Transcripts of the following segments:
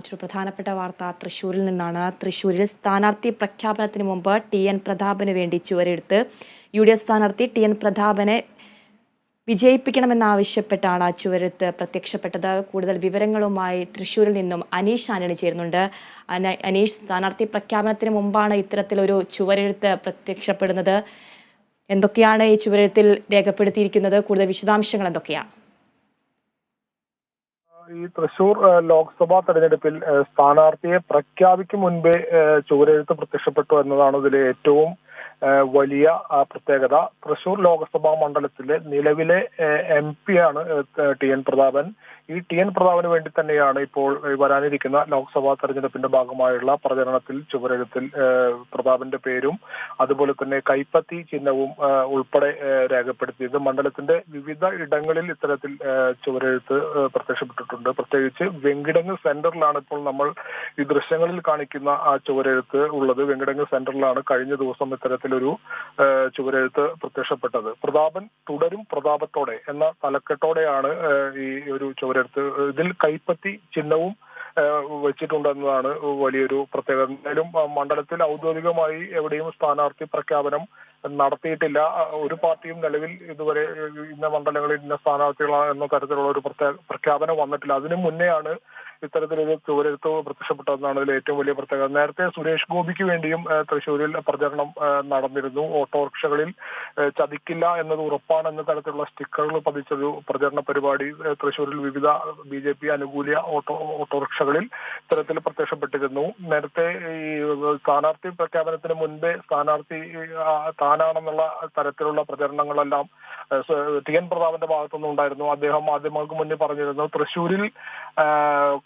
മറ്റൊരു പ്രധാനപ്പെട്ട വാർത്ത തൃശ്ശൂരിൽ നിന്നാണ്. തൃശ്ശൂരിൽ സ്ഥാനാർത്ഥി പ്രഖ്യാപനത്തിന് മുമ്പ് ടി എൻ പ്രതാപന് വേണ്ടി ചുവരെടുത്ത് യു ഡി എഫ് സ്ഥാനാർത്ഥി ടി എൻ പ്രതാപനെ വിജയിപ്പിക്കണമെന്നാവശ്യപ്പെട്ടാണ് ചുവരെടുത്ത് പ്രത്യക്ഷപ്പെട്ടത്. കൂടുതൽ വിവരങ്ങളുമായി തൃശ്ശൂരിൽ നിന്നും അനീഷ് ആന്റണി ചേരുന്നുണ്ട്. അനീഷ് സ്ഥാനാർത്ഥി പ്രഖ്യാപനത്തിന് മുമ്പാണ് ഇത്തരത്തിലൊരു ചുവരെഴുത്ത് പ്രത്യക്ഷപ്പെടുന്നത്. എന്തൊക്കെയാണ് ഈ ചുവരെഴുത്തിൽ രേഖപ്പെടുത്തിയിരിക്കുന്നത്? കൂടുതൽ വിശദാംശങ്ങൾ എന്തൊക്കെയാണ്? ഈ തൃശൂർ ലോക്സഭാ തെരഞ്ഞെടുപ്പിൽ സ്ഥാനാർത്ഥിയെ പ്രഖ്യാപിക്കും മുൻപേ ചുവരെഴുത്ത് പ്രത്യക്ഷപ്പെട്ടു എന്നതാണ് ഇതിലെ ഏറ്റവും വലിയ പ്രത്യേകത. തൃശൂർ ലോക്സഭാ മണ്ഡലത്തിലെ നിലവിലെ എം പി ആണ് ടി എൻ പ്രതാപൻ. ഈ ടി എൻ പ്രതാപന് വേണ്ടി തന്നെയാണ് ഇപ്പോൾ വരാനിരിക്കുന്ന ലോക്സഭാ തെരഞ്ഞെടുപ്പിന്റെ ഭാഗമായുള്ള പ്രചരണത്തിൽ ചുവരെഴുത്തിൽ പ്രതാപന്റെ പേരും അതുപോലെ തന്നെ കൈപ്പത്തി ചിഹ്നവും ഉൾപ്പെടെ രേഖപ്പെടുത്തിയത് മണ്ഡലത്തിന്റെ വിവിധ ഇടങ്ങളിൽ ഇത്തരത്തിൽ ചുവരെഴുത്ത് പ്രത്യക്ഷപ്പെട്ടിട്ടുണ്ട്. പ്രത്യേകിച്ച് വെങ്കിടങ്ങ് സെന്ററിലാണ് ഇപ്പോൾ നമ്മൾ ഈ ദൃശ്യങ്ങളിൽ കാണിക്കുന്ന ആ ചുവരെഴുത്ത് ഉള്ളത്. വെങ്കിടങ്ങ് സെന്ററിലാണ് കഴിഞ്ഞ ദിവസം ഇത്തരത്തിലൊരു ഏഹ്, ചുവരെഴുത്ത് പ്രത്യക്ഷപ്പെട്ടത്. പ്രതാപൻ തുടരും പ്രതാപത്തോടെ എന്ന തലക്കെട്ടോടെയാണ് ഈ ഒരു ചുവരെഴുത്ത്. ഇതിൽ കൈപ്പത്തി ചിഹ്നവും വെച്ചിട്ടുണ്ടെന്നതാണ് വലിയൊരു പ്രത്യേകത. എന്തായാലും മണ്ഡലത്തിൽ ഔദ്യോഗികമായി എവിടെയും സ്ഥാനാർത്ഥി പ്രഖ്യാപനം നടത്തിയിട്ടില്ല. ഒരു പാർട്ടിയും നിലവിൽ ഇതുവരെ ഇന്ന മണ്ഡലങ്ങളിൽ ഇന്ന സ്ഥാനാർത്ഥികളാണ് എന്ന തരത്തിലുള്ള ഒരു പ്രഖ്യാപനം വന്നിട്ടില്ല. അതിനു മുന്നെയാണ് ഇത്തരത്തിലൊരു ചുവരെഴുത്ത് പ്രത്യക്ഷപ്പെട്ടതെന്നാണ് ഇതിൽ ഏറ്റവും വലിയ പ്രത്യേകത. നേരത്തെ സുരേഷ് ഗോപിക്ക് വേണ്ടിയും തൃശൂരിൽ പ്രചരണം നടന്നിരുന്നു. ഓട്ടോറിക്ഷകളിൽ ചതിക്കില്ല എന്നത് ഉറപ്പാണ് എന്ന തരത്തിലുള്ള സ്റ്റിക്കറുകൾ പതിച്ചൊരു പ്രചരണ പരിപാടി ഏഹ്, തൃശ്ശൂരിൽ വിവിധ ബി ജെ പി അനുകൂല ഓട്ടോ ഓട്ടോറിക്ഷകളിൽ ഇത്തരത്തിൽ പ്രത്യക്ഷപ്പെട്ടിരുന്നു. നേരത്തെ ഈ സ്ഥാനാർത്ഥി പ്രഖ്യാപനത്തിന് മുൻപേ സ്ഥാനാർത്ഥി താനാണെന്നുള്ള തരത്തിലുള്ള പ്രചരണങ്ങളെല്ലാം ടി എൻ പ്രതാപന്റെ ഭാഗത്തുനിന്നുണ്ടായിരുന്നു. അദ്ദേഹം മാധ്യമങ്ങൾക്ക് മുന്നിൽ പറഞ്ഞിരുന്നു തൃശ്ശൂരിൽ ആ,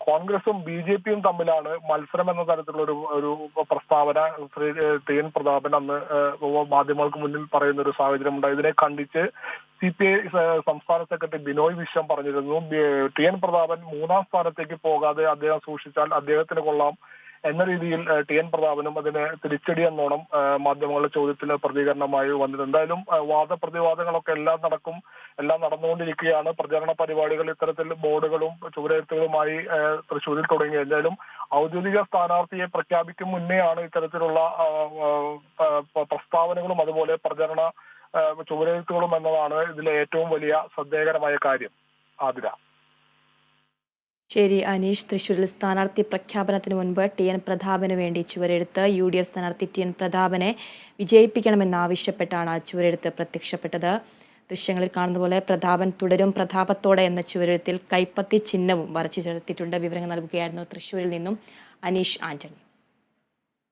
കോൺഗ്രസും ബി ജെ പിയും തമ്മിലാണ് മത്സരം എന്ന തരത്തിലുള്ള ഒരു ഒരു പ്രസ്താവന ശ്രീ ടി എൻ പ്രതാപൻ അന്ന് മാധ്യമങ്ങൾക്ക് മുന്നിൽ പറയുന്ന ഒരു സാഹചര്യം ഉണ്ടായി ഇതിനെ കണ്ടിച്ച് സി പി ഐ സംസ്ഥാന സെക്രട്ടറി ബിനോയ് വിശ്വം പറഞ്ഞിരുന്നു. ടി എൻ പ്രതാപൻ മൂന്നാം സ്ഥാനത്തേക്ക് പോകാതെ അദ്ദേഹം സൂക്ഷിച്ചാൽ അദ്ദേഹത്തിന് കൊള്ളാം. എന്ന രീതിയിൽ ടി എൻ പ്രതാപനും അതിന് തിരിച്ചടി എന്നോണം മാധ്യമങ്ങളുടെ ചോദ്യത്തിന് പ്രതികരണമായി വന്നത് എന്തായാലും വാദപ്രതിവാദങ്ങളൊക്കെ എല്ലാം നടക്കും എല്ലാം നടന്നുകൊണ്ടിരിക്കുകയാണ്. പ്രചരണ പരിപാടികൾ ഇത്തരത്തിൽ ബോർഡുകളും ചുവരെഴുത്തുകളുമായി തൃശ്ശൂരിൽ തുടങ്ങി. എന്തായാലും ഔദ്യോഗിക സ്ഥാനാർത്ഥിയെ പ്രഖ്യാപിക്കും മുന്നെയാണ് ഇത്തരത്തിലുള്ള പ്രസ്താവനകളും അതുപോലെ പ്രചരണ ചുവരെഴുത്തുകളും എന്നതാണ് ഇതിലെ ഏറ്റവും വലിയ ശ്രദ്ധേയകരമായ കാര്യം. ആതിര. ശരി അനീഷ് തൃശൂരിൽ സ്ഥാനാർത്ഥി പ്രഖ്യാപനത്തിന് മുൻപ് ടി എൻ പ്രതാപന് വേണ്ടി ചുവരെഴുത്ത് യു ഡി എഫ് സ്ഥാനാർത്ഥി ടി എൻ പ്രതാപനെ വിജയിപ്പിക്കണമെന്നാവശ്യപ്പെട്ടാണ് ചുവരെഴുത്ത് പ്രത്യക്ഷപ്പെട്ടത്. ദൃശ്യങ്ങളിൽ കാണുന്ന പോലെ പ്രതാപൻ തുടരും പ്രതാപത്തോടെ എന്ന ചുവരെഴുത്തിൽ കൈപ്പത്തി ചിഹ്നവും വരച്ചു ചേർത്തിട്ടുണ്ട്. വിവരങ്ങൾ നൽകുകയായിരുന്നു തൃശ്ശൂരിൽ നിന്നും അനീഷ് ആന്റണി.